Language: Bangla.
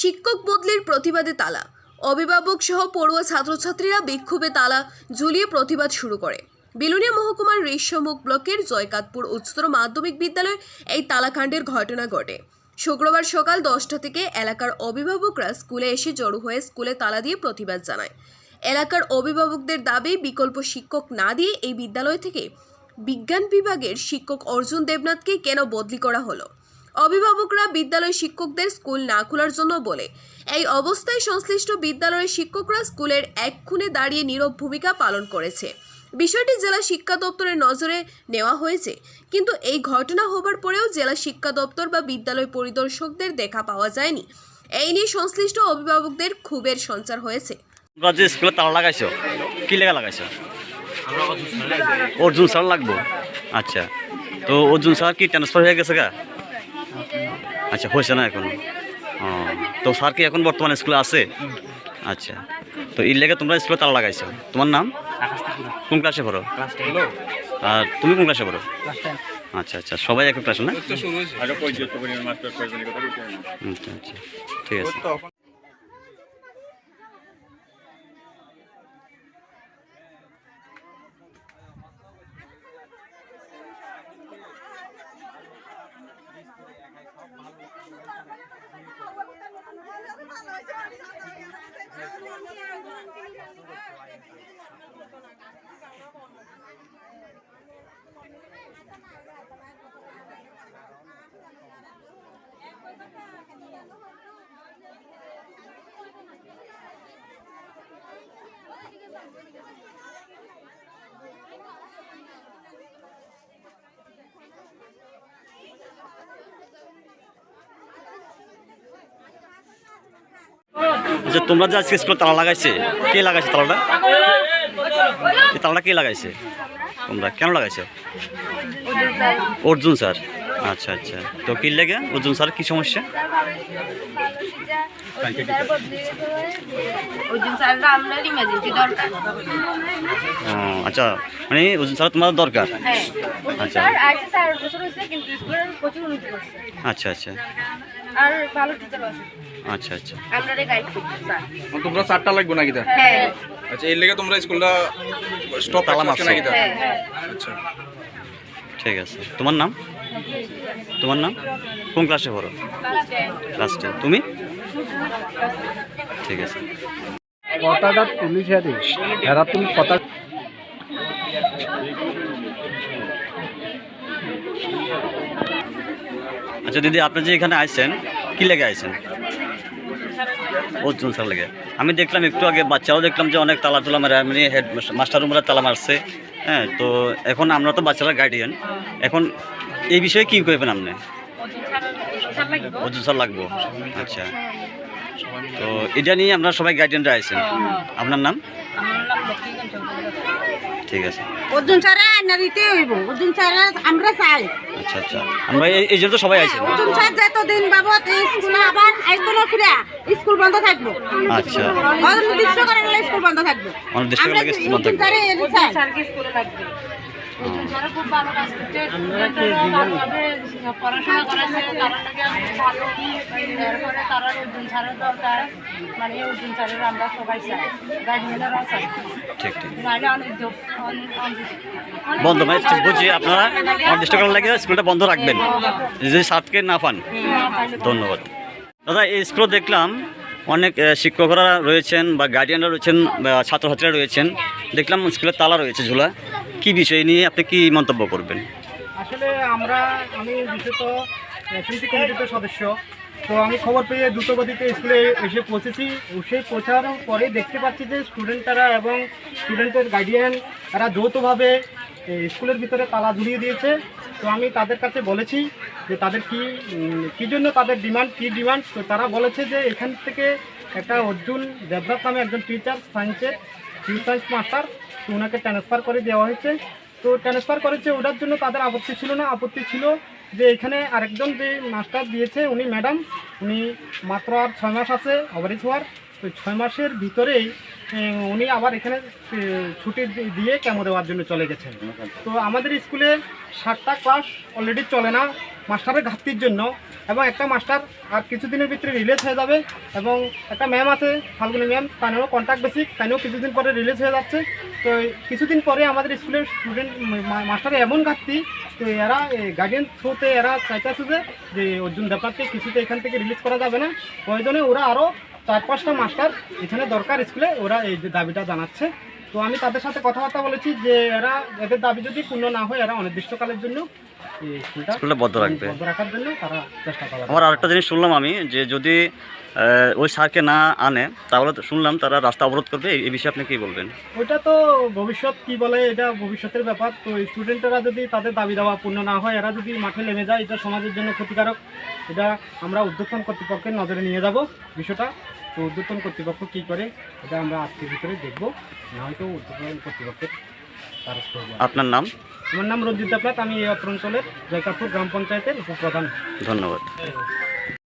শিক্ষক বদলির প্রতিবাদে তালা। অভিভাবক সহ পড়ুয়া ছাত্রছাত্রীরা বিক্ষোভে তালা ঝুলিয়ে প্রতিবাদ শুরু করে। বিলুনিয়া মহকুমার রেশমুখ ব্লকের জয়কাতপুর উচ্চতর মাধ্যমিক বিদ্যালয়ে এই তালাকাণ্ডের ঘটনা ঘটে। শুক্রবার সকাল দশটা থেকে এলাকার অভিভাবকরা স্কুলে এসে জড়ো হয়ে স্কুলে তালা দিয়ে প্রতিবাদ জানায়। এলাকার অভিভাবকদের দাবি, বিকল্প শিক্ষক না দিয়ে এই বিদ্যালয় থেকে বিজ্ঞান বিভাগের শিক্ষক অর্জুন দেবনাথকে কেন বদলি করা হলো? অভিভাবকরা বিদ্যালয় শিক্ষকদের স্কুল না খোলার জন্য বলে। এই অবস্থায় সংশ্লিষ্ট বিদ্যালয়ের শিক্ষকরা স্কুলের এক খুনে দাঁড়িয়ে নীরব ভূমিকা পালন করেছে। বিষয়টি জেলা শিক্ষা দপ্তরের নজরে নেওয়া হয়েছে। কিন্তু এই ঘটনা হবার পরেও জেলা শিক্ষা দপ্তর বা বিদ্যালয় পরিদর্শকদের দেখা পাওয়া যায়নি। এই নিয়ে সংশ্লিষ্ট অভিভাবকদের ক্ষোভের সঞ্চার হয়েছে। অর্জুন স্যার লাগবো। আচ্ছা তো অর্জুন স্যার কি ট্রান্সফার হয়ে গেছে গা? আচ্ছা হয়েছে না এখন? ও তো স্যার কি এখন বর্তমানে স্কুলে আছে? আচ্ছা তো এর লেগে তোমরা স্কুলে তালা লাগাইছো। তোমার নাম? কোন ক্লাসে পড়ো? আর তুমি কোন ক্লাসে পড়ো? আচ্ছা আচ্ছা সবাই এক ক্লাসে না? আচ্ছা আচ্ছা ঠিক আছে। আচ্ছা তোমরা যে আজকে স্কুলে তালা লাগাইছে কে লাগাইছে তালাটা? এই তালাটা কে লাগাইছে? তোমরা কেন লাগাইছো? অর্জুন স্যার। আচ্ছা আচ্ছা। তো কি লেগে? অর্জুন স্যার কি সমস্যা? আচ্ছা। মানে অর্জুন স্যার তোমার দরকার? হ্যাঁ। আচ্ছা। আচ্ছা আচ্ছা। আর ভালো টিচার আছে। আচ্ছা আচ্ছা। আমরা গাইড করছি স্যার। তোমরা চারটা লাগবে নাকি তা? হ্যাঁ। আচ্ছা এর লেগে তোমরা স্কুলটা স্টপ তালা তালা মারছো। নাকি তা হ্যাঁ আচ্ছা। ঠিক আছে। তোমার নাম? তোমার নাম? কোন ক্লাসে পড়ো? ক্লাস টেন তুমি? ঠিক আছে। কথাটা তুলিস আরে? এরা তুমি কথা আচ্ছা দিদি আপনি যে এখানে আইছেন কি লেগে আইছেন? অর্জুন স্যার লাগে। আমি দেখলাম একটু আগে বাচ্চারাও দেখলাম যে অনেক তালা তোলা মারে এমনি হেড মাস্টাররুমরা তালা মারছে। হ্যাঁ তো এখন আমরা তো বাচ্চারা গার্ডিয়ান এখন এই বিষয়ে কী করবেন আপনি? অর্জুন স্যার লাগবো। আচ্ছা। তো এটা নিয়ে আপনার সবাই গার্ডিয়ানরা আছেন। আপনার নাম? ঠিক আছে। অর্জুন স্যারে আইনা দিতে হইব। অর্জুন স্যারে আমরা চাই। আচ্ছা আচ্ছা। আমরা এই- জন্য তো সবাই আইছেন অর্জুন স্যার যতদিন বাবদ এই স্কুলে আবার আইতো না ফিরে স্কুল বন্ধ থাকব। আচ্ছা। অনির্দিষ্ট করে স্কুল বন্ধ থাকবে। অনির্দিষ্ট করে স্কুল বন্ধ থাকবে। স্যারে স্কুলে লাগবে অর্জুন খুব ভালো কাজ করছে পড়াশোনা করাচ্ছে তারা ভালো এরপরে তারা অর্জুন স্যারের দরকার। মানে আমরা সবাই চাই গার্ডিয়ানেরাও চাই। বন্ধ মানে বুঝি আপনারা? অনির্দিষ্ট করার লাগে? স্কুলটা বন্ধ রাখবেন। যদি সাতকে না পান। ধন্যবাদ। দাদা এই স্কুল দেখলাম অনেক শিক্ষকরা রয়েছেন বা গার্ডিয়ানরা রয়েছেন ছাত্রছাত্রীরা রয়েছেন। দেখলাম স্কুলের তালা রয়েছে ঝুলা। কি বিষয় নিয়ে আপনি কি মন্তব্য করবেন? আসলে আমরা, আমি বিশেষত কৃষি কমিটির সদস্য। তো আমি খবর পেয়ে দ্রুতগতিতে স্কুলে এসে পৌঁছেছি। এসে পৌঁছানোর পরে দেখতে পাচ্ছি যে স্টুডেন্টরা এবং স্টুডেন্টের গার্ডিয়ান তারা যৌথভাবে স্কুলের ভিতরে তালা ঝুলিয়ে দিয়েছে। তো আমি তাদের কাছে বলেছি যে তাদের কি কী জন্য তাদের ডিমান্ড কী ডিমান্ড তো তারা বলেছে যে এখান থেকে একটা অর্জুন দেবনাথ নামে একজন টিচার সায়েন্সের ফিউ সায়েন্স মাস্টার তো ওনাকে ট্রান্সফার করে দেওয়া হয়েছে। তো ট্রান্সফার করেছে ওটার জন্য তাদের আপত্তি ছিল না। আপত্তি ছিল যে এখানে আরেকজন যে মাস্টার দিয়েছে, উনি ম্যাডাম উনি মাত্র আর ছয় মাস আছে অভারেজ হওয়ার। তো ছয় মাসের ভিতরেই উনি আবার এখানে ছুটি দিয়ে কেমো দেওয়ার জন্য চলে গেছেন। তো আমাদের স্কুলে ষাটটা ক্লাস অলরেডি চলে না মাস্টারের ঘাটতির জন্য এবং একটা মাস্টার আর কিছুদিনের ভিতরে রিলিজ হয়ে যাবে এবং একটা ম্যাম আছে, ফাল্গুনি ম্যাম তানেও কন্ট্যাক্ট বেসিক তানেও কিছুদিন পরে রিলিজ হয়ে যাচ্ছে। তো কিছুদিন পরে আমাদের স্কুলের স্টুডেন্ট মাস্টারের এমন ঘাটতি তো এরা গার্ডিয়ান থ্রুতে এরা চাইতেছে যে যে অর্জুন দেবনাথকে কিছুতে এখান থেকে রিলিজ করা যাবে না। প্রয়োজনে ওরা আরও চার পাঁচটা মাস্টার এখানে দরকার স্কুলে, ওরা এই দাবিটা জানাচ্ছে। তো আমি তাদের সাথে কথাবার্তা বলেছি যে এরা, এদের দাবি যদি পূর্ণ না হয়, এরা অনির্দিষ্টকালের জন্য স্কুলটা বন্ধ রাখবে। আমার আরেকটা জিনিস শুনলাম আমি যে যদি ওই স্যারকে না আনে তাহলে তো শুনলাম তারা রাস্তা অবরোধ করবে এই- বিষয়ে আপনি কি বলবেন? ওইটা তো ভবিষ্যৎ কি বলে এটা ভবিষ্যতের ব্যাপার। তো স্টুডেন্টরা যদি তাদের দাবি দাওয়া পূর্ণ না হয় এরা যদি মাঠে নেমে যায় এটা সমাজের জন্য ক্ষতিকারক। এটা আমরা উদ্যোতন কর্তৃপক্ষের নজরে নিয়ে যাব বিষয়টা। তো উদ্যোতন কর্তৃপক্ষ কী করে এটা আমরা আজকের ভিতরে দেখব। না হয়তো উদ্যোতন কর্তৃপক্ষের আপনার নাম? আমার নাম রঞ্জিত দেবনাথ আমি এই অত্র অঞ্চলের জয়কাপুর গ্রাম পঞ্চায়েতের উপপ্রধান। ধন্যবাদ।